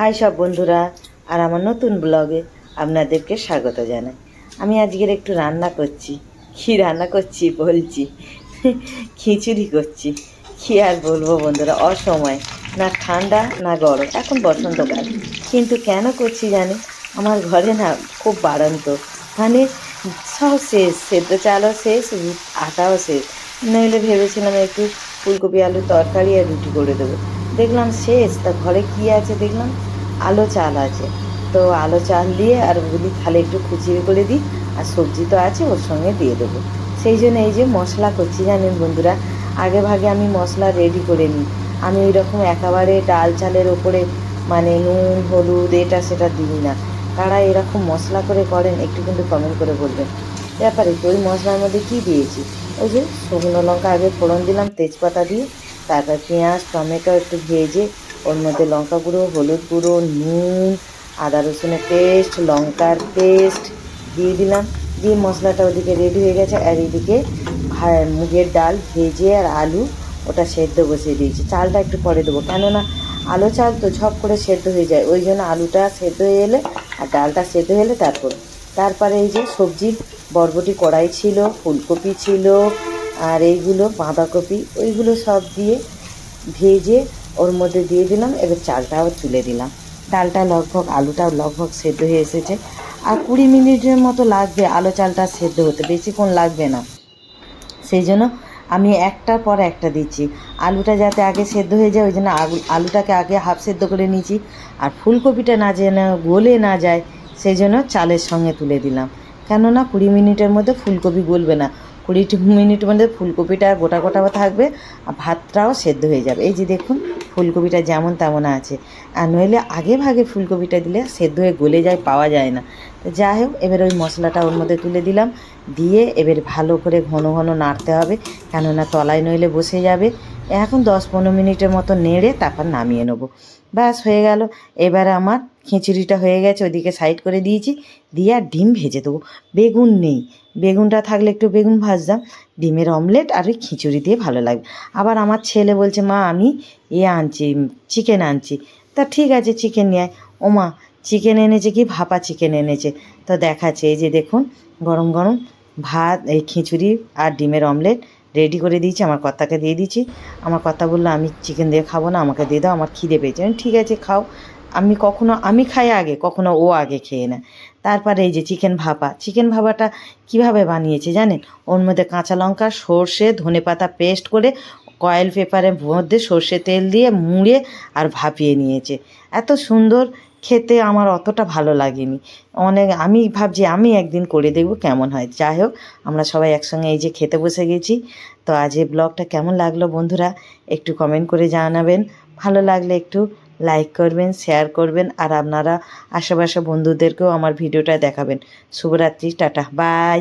High সব বন্ধুরা, আর আমার নতুন ব্লগে আপনাদেরকে স্বাগত জানাই। আমি আজকের একটু রান্না করছি। কী রান্না করছি বলছি? খিচুড়ি করছি। কী আর বলব বন্ধুরা, অসময়। না ঠান্ডা, না গরম। এখন বসন্তকাল। কিন্তু কেন করছি জানি? আমার ঘরে না খুব বাড়ন্ত। মানে সব শেষ, সেদ্ধ চালও শেষ আটাও শেষ। নইলে ভেবেছিলাম একটু ফুলকপি, আলু তরকারি আর রুটি করে দেবো। দেখলাম শেষ। তা ঘরে কি আছে দেখলাম? আলো চাল আছে। তো আলো চাল দিয়ে আর বলি তাহলে একটু খুচিয়ে করে দিই, আর সবজি তো আছে, ওর সঙ্গে দিয়ে দেবো। সেই জন্য এই যে মশলা করছি জানেন বন্ধুরা, আগে ভাগে আমি মশলা রেডি করে নিই। আমি ওই রকম একেবারে ডাল চালের ওপরে মানে নুন, হলুদ, এটা সেটা দিই না। তারা এরকম মশলা করে করেন, একটু কিন্তু কমেন্ট করে বলবেন। ব্যাপারে তো ওই মশলার মধ্যে কী দিয়েছি? ওই যে শুকনো লঙ্কা, আগে ফোড়ন দিলাম, তেজপাতা দিয়ে, তারপর পেঁয়াজ, টমেটো একটু ভেজে ওর মধ্যে লঙ্কা গুঁড়ো, হলুদ গুঁড়ো, নুন, আদা রসুনের পেস্ট, লঙ্কার পেস্ট দিয়ে দিলাম। দিয়ে মশলাটা ওদিকে রেডি হয়ে গেছে। আর এদিকে মুগের ডাল, ভেজে আর আলু ওটা সেদ্ধ বসিয়ে দিয়েছি। চালটা একটু পরে দেবো। কেননা আলু চাল তো ঝপ করে সেদ্ধ হয়ে যায়। ওই জন্য আলুটা সেদ্ধ হয়ে এলে আর ডালটা সেদ্ধ হয়ে এলে তারপর। তারপরে এই যে সবজির বরবটি কড়াই ছিল, ফুলকপি ছিল, আর এইগুলো বাঁধাকপি, ওইগুলো সব দিয়ে ভেজে ওর মধ্যে দিয়ে দিলাম, এবার চালটাও তুলে দিলাম। ডালটা লগভগ, আলুটাও লগভগ সেদ্ধ হয়ে এসেছে। আর কুড়ি মিনিটের মতো লাগবে আলু চালটা সেদ্ধ হতে, বেশিক্ষণ লাগবে না। সেই জন্য আমি একটার পর একটা দিচ্ছি। আলুটা যাতে আগে সেদ্ধ হয়ে যায়, ওই জন্য আলু- আলুটাকে আগে হাফ সেদ্ধ করে নিয়েছি। আর ফুলকপিটা না যেন গলে না যায়, সেই জন্য চালের সঙ্গে তুলে দিলাম। কেননা কুড়ি মিনিটের মধ্যে ফুলকপি গলবে না। কুড়ি মিনিটের মধ্যে ফুলকপিটা গোটা গোটা থাকবে আর ভাতটাও সেদ্ধ হয়ে যাবে। এই যে দেখুন, ফুলকপিটা যেমন তেমন আছে। আর নইলে আগে ভাগে ফুলকপিটা দিলে সেদ্ধ হয়ে গলে যায়, পাওয়া যায় না। তো যাই হোক, এবার ওই মশলাটা ওর মধ্যে তুলে দিলাম। দিয়ে এবার ভালো করে ঘন ঘন নাড়তে হবে, কেননা তলায় নইলে বসে যাবে। এখন দশ পনেরো মিনিটের মতো নেড়ে তারপর নামিয়ে নেব। ব্যাস, হয়ে গেল। এবারে আমার খিচুড়িটা হয়ে গেছে ওদিকে সাইড করে দিয়েছি। দিয়ে আর ডিম ভেজে দেবো। বেগুন নেই। বেগুনটা থাকলে একটু বেগুন ভাজতাম। ডিমের অমলেট আর ওই খিচুড়ি দিয়ে ভালো লাগবে। আবার আমার ছেলে বলছে, মা, আমি এ আনছি চিকেন আনছি। তা ঠিক আছে চিকেন নিয়ে মা চিকেন এনেছে কি? ভাপা চিকেন এনেছে। তো দেখাচ্ছে, এই যে দেখুন, গরম গরম ভাত, এই খিচুড়ি আর ডিমের অমলেট রেডি করে দিয়েছি। আমার কর্তাকে দিয়ে দিয়েছি। আমার কর্তা বলল, আমি চিকেন দিয়ে খাব না, আমাকে দিয়ে দাও, আমার খিদে পেয়েছে। ঠিক আছে, খাও। আমি কখনো, আমি খাই আগে, কখনো ও আগে খেয়ে নেয়। তারপরে এই যে চিকেন ভাপা, চিকেন ভাপাটা কীভাবে বানিয়েছে জানেন? ওর মধ্যে কাঁচা লঙ্কা, সর্ষে, ধনে পাতা পেস্ট করে কয়েল পেপারের মধ্যে সর্ষে তেল দিয়ে মুড়ে আর ভাপিয়ে নিয়েছে। এত সুন্দর, খেতে আমার অতটা ভালো লাগেনি। অনেক, আমি ভাবছি আমি একদিন করে দেখব কেমন হয়। যাই হোক, আমরা সবাই একসঙ্গে এই যে খেতে বসে গেছি। তো আজ এই ব্লগটা কেমন লাগল বন্ধুরা, একটু কমেন্ট করে জানাবেন। ভালো লাগলে একটু লাইক করবেন শেয়ার করবেন আর আপনারা আশেপাশে বন্ধুদেরকেও আমার ভিডিওটা দেখাবেন। শুভরাত্রি টাটা বাই